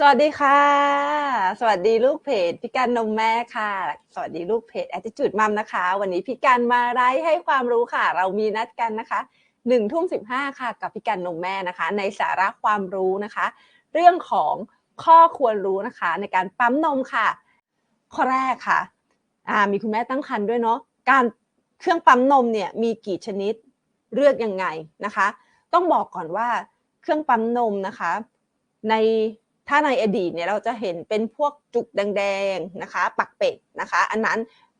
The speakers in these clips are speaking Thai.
สวัสดีค่ะ สวัสดีลูกเพจพี่การนมแม่ค่ะ สวัสดีลูกเพจ Attitude Mom นะคะ วันนี้พี่การมาไลฟ์ให้ความรู้ค่ะ เรามีนัดกันนะคะหนึ่งทุ่มสิบห้าค่ะ กับพี่การนมแม่นะคะ ในสาระความรู้นะคะ เรื่องของข้อควรรู้นะคะ ในการปั๊มนมค่ะ ข้อแรกค่ะอ่ามีคุณแม่ตั้งครรภ์ด้วยเนาะการเครื่องปั๊มนมเนี่ยมีกี่ชนิดเลือกยังไงนะคะ ต้องบอกก่อนว่าเครื่องปั๊มนมนะคะ ใน ถ้าในอดีตเนี่ยเราจะเห็นเป็นพวกจุกแดงๆนะคะ ปักเป็ดนะคะ อันนั้น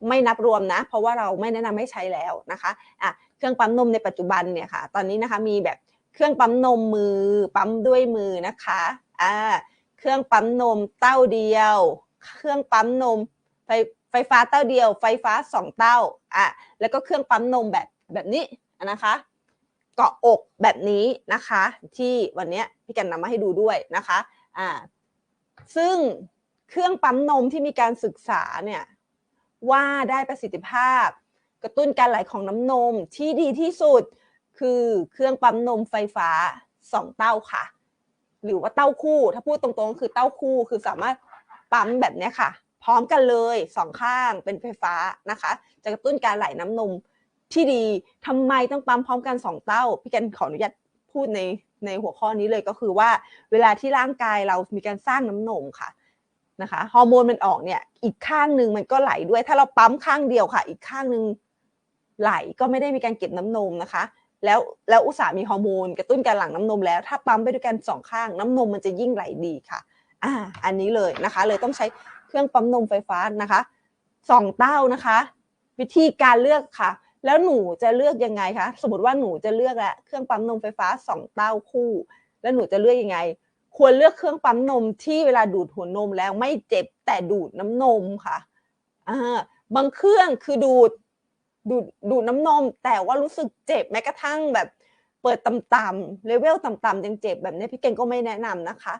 ไม่นับรวมนะ เพราะว่าเราไม่แนะนำให้ใช้แล้วนะคะอะเครื่องปั๊มนมในปัจจุบันเนี่ยค่ะ ตอนนี้นะคะมีแบบเครื่องปั๊มนมมือปั๊มด้วยมือนะคะอ่าเครื่องปั๊มนมเต้าเดียว เครื่องปั๊มนมไฟไฟฟ้าเต้าเดียว ไฟฟ้าสองเต้าอะแล้วก็เครื่องปั๊มนมแบบแบบนี้นะคะเกาะอกแบบนี้นะคะ ที่วันนี้พี่กันนำมาให้ดูด้วยนะคะ อ่าซึ่งเครื่องปั๊มนมที่มีการศึกษาเนี่ยว่าได้ประสิทธิภาพ กระตุ้นการไหลของน้ำนมที่ดีที่สุดคือเครื่องปั๊มนมไฟฟ้าสองเต้าค่ะ หรือว่าเต้าคู่ถ้าพูดตรงๆ คือเต้าคู่คือสามารถปั๊มแบบนี้ค่ะ พร้อมกันเลยสองข้างเป็นไฟฟ้านะคะ จะกระตุ้นการไหลน้ำนมที่ดีทำไมต้องปั๊มพร้อมกันสองเต้าพี่กันขออนุญาต พูดในในหัวข้อนี้เลยก็คือว่าเวลาที่ร่างกายเรามีการสร้างน้ำนมค่ะนะคะฮอร์โมนมันออกเนี่ยอีกข้างหนึ่งมันก็ไหลด้วย ถ้าเราปั๊มข้างเดียวค่ะ อีกข้างหนึ่งไหลก็ไม่ได้มีการเก็บน้ำนมนะคะ แล้วแล้วอุตสาห์มีฮอร์โมนกระตุ้นการหลั่งน้ำนมแล้ว ถ้าปั๊มไปด้วยกันสองข้างน้ำนมมันจะยิ่งไหลดีค่ะอ่าอันนี้เลยนะคะ เลยต้องใช้เครื่องปั๊มนมไฟฟ้านะคะสองเต้านะคะ วิธีการเลือกค่ะ แล้วหนูจะเลือกยังไงคะ สมมติว่าหนูจะเลือกแหละเครื่องปั๊มนมไฟฟ้าสองเต้าคู่ แล้วหนูจะเลือกยังไง ควรเลือกเครื่องปั๊มนมที่เวลาดูดหัวนมแล้วไม่เจ็บแต่ดูดน้ำนมค่ะอ่าบางเครื่องคือดูดดูดดูดน้ำนม แต่ว่ารู้สึกเจ็บแม้กระทั่งแบบเปิดต่ำๆเลเวลต่ำๆยังเจ็บแบบนี้พี่เก่งก็ไม่แนะนำนะคะ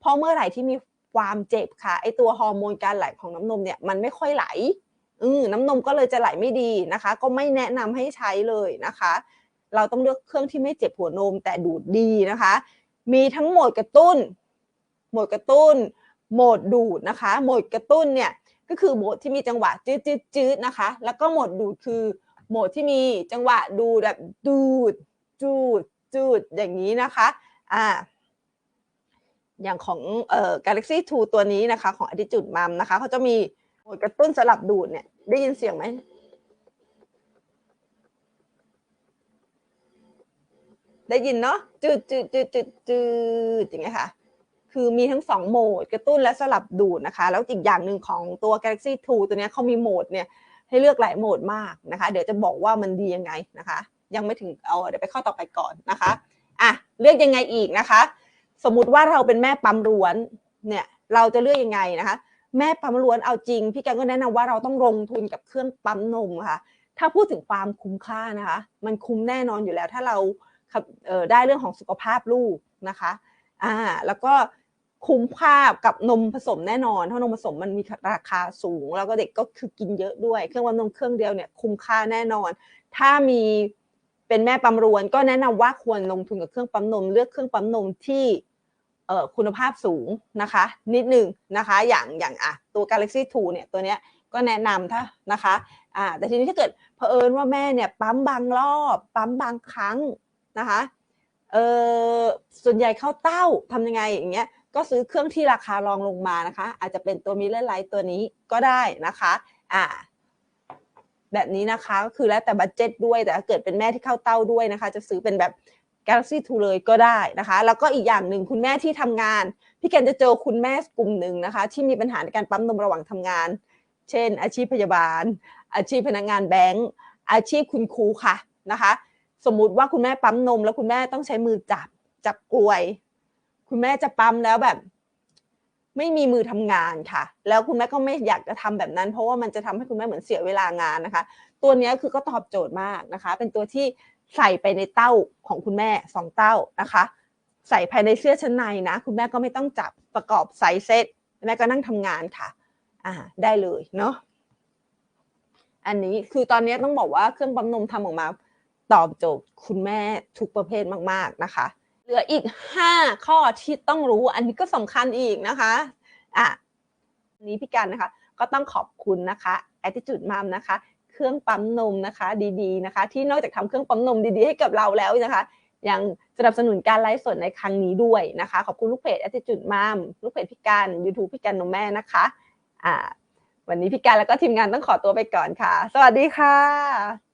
เพราะเมื่อไหร่ที่มีความเจ็บค่ะไอตัวฮอร์โมนการไหลของน้ำนมเนี่ยมันไม่ค่อยไหล อืน้ำนมก็เลยจะไหลไม่ดีนะคะ ก็ไม่แนะนำให้ใช้เลยนะคะ เราต้องเลือกเครื่องที่ไม่เจ็บหัวนมแต่ดูดดีนะคะ มีทั้งโหมดกระตุ้น โหมดกระตุ้น โหมดดูดนะคะ โหมดกระตุ้นเนี่ยก็คือโหมดที่มีจังหวะจืดจืดจืดนะคะ แล้วก็โหมดดูดคือโหมดที่มีจังหวะดูแบบดูดจูดจูดอย่างนี้นะคะอ่าอย่างของเอ่อ Galaxy 2 ตัวนี้นะคะ ของ Attitude Mom นะคะเขาจะมี โหมดกระตุ้นสลับดูดเนี่ย ได้ยินเสียงไหมได้ยินเนาะจืดจืดจืดจืดจืดอย่างเงี้ยค่ะ คือมีทั้งสองโหมด กระตุ้นและสลับดูดนะคะ แล้วอีกอย่างหนึ่งของตัว Galaxy 2 ตัวเนี้ยเขามีโหมดเนี่ยให้เลือกหลายโหมดมากนะคะ เดี๋ยวจะบอกว่ามันดียังไงนะคะ ยังไม่ถึงเอาเดี๋ยวไปข้อต่อไปก่อนนะคะอะเลือกยังไงอีกนะคะ สมมุติว่าเราเป็นแม่ปั๊มล้วนเนี่ยเราจะเลือกยังไงนะคะ แม่ปั๊มล้วนเอาจริง พี่แกก็แนะนำว่าเราต้องลงทุนกับเครื่องปั๊มนมค่ะ ถ้าพูดถึงความคุ้มค่านะคะ มันคุ้มแน่นอนอยู่แล้ว ถ้าเราได้เรื่องของสุขภาพลูกนะคะอ่าแล้วก็คุ้มค่ากับนมผสมแน่นอนเพราะนมผสมมันมีราคาสูง แล้วก็เด็กก็คือกินเยอะด้วย เครื่องปั๊มนมเครื่องเดียวเนี่ยคุ้มค่าแน่นอน ถ้ามีเป็นแม่ปั๊มรวน ก็แนะนำว่าควรลงทุนกับเครื่องปั๊มนม เลือกเครื่องปั๊มนมที่ คุณภาพสูงนะคะ นิดนึงนะคะอย่างอย่างอะตัว Galaxy 2เนี่ยตัวเนี้ยก็แนะนำถ้านะคะอ่าแต่ทีนี้ถ้าเกิดเผอิญว่าแม่เนี่ยปั๊มบางรอบปั๊มบางครั้งนะคะเออส่วนใหญ่เข้าเต้าทำยังไงอย่างเงี้ยก็ซื้อเครื่องที่ราคารองลงมานะคะ อาจจะเป็นตัวมิเลอร์ไลท์ตัวนี้ก็ได้นะคะอ่าแบบนี้นะคะก็คือแล้วแต่บัตเจ็ตด้วยแต่ถ้าเกิดเป็นแม่ที่เข้าเต้าด้วยนะคะ จะซื้อเป็นแบบ Galaxy 2 เลยก็ได้นะคะ แล้วก็อีกอย่างหนึ่งคุณแม่ที่ทำงาน พี่แกนจะเจอคุณแม่กลุ่มหนึ่งนะคะ ที่มีปัญหาในการปั๊มนมระหว่างทำงาน เช่น อาชีพพยาบาล อาชีพพนักงานแบงก์อาชีพคุณครูค่ะนะคะ สมมุติว่าคุณแม่ปั๊มนม แล้วคุณแม่ต้องใช้มือจับจับกลวย คุณแม่จะปั๊มแล้วแบบ ไม่มีมือทำงานค่ะ แล้วคุณแม่ก็ไม่อยากจะทำแบบนั้น เพราะว่ามันจะทำให้คุณแม่เหมือนเสียเวลางานนะคะ ตัวนี้คือก็ตอบโจทย์มากนะคะ เป็นตัวที่ ใส่ไปในเต้าของคุณแม่สองเต้านะคะ ใส่ภายในเสื้อชั้นในนะ คุณแม่ก็ไม่ต้องจับประกอบใส่เซตแม่ก็นั่งทำงานค่ะ อ่าได้เลยเนาะอันนี้คือตอนนี้ต้องบอกว่าเครื่องปั๊มนมทำออกมาตอบโจทย์คุณแม่ทุกประเภทมาก ๆนะคะ เหลืออีก 5 ข้อที่ต้องรู้อันนี้ก็สำคัญอีกนะคะอะนนี้พี่กันนะคะ ก็ต้องขอบคุณนะคะ Attitude Mom นะคะ รื่องปั๊มนมนะคะดีๆนะคะ ที่นอกจากทำเครื่องปั๊มนมดีๆให้กับเราแล้วนะคะยังสนับสนุนการไลฟ์สดในครั้งนี้ด้วยนะคะ ขอบคุณลูกเพจ Attitude Mom ลูกเพจพิการ YouTube พี่กันนมแม่นะคะอ่าวันนี้พิการแล้วก็ทีมงานต้องขอตัวไปก่อนค่ะ สวัสดีค่ะ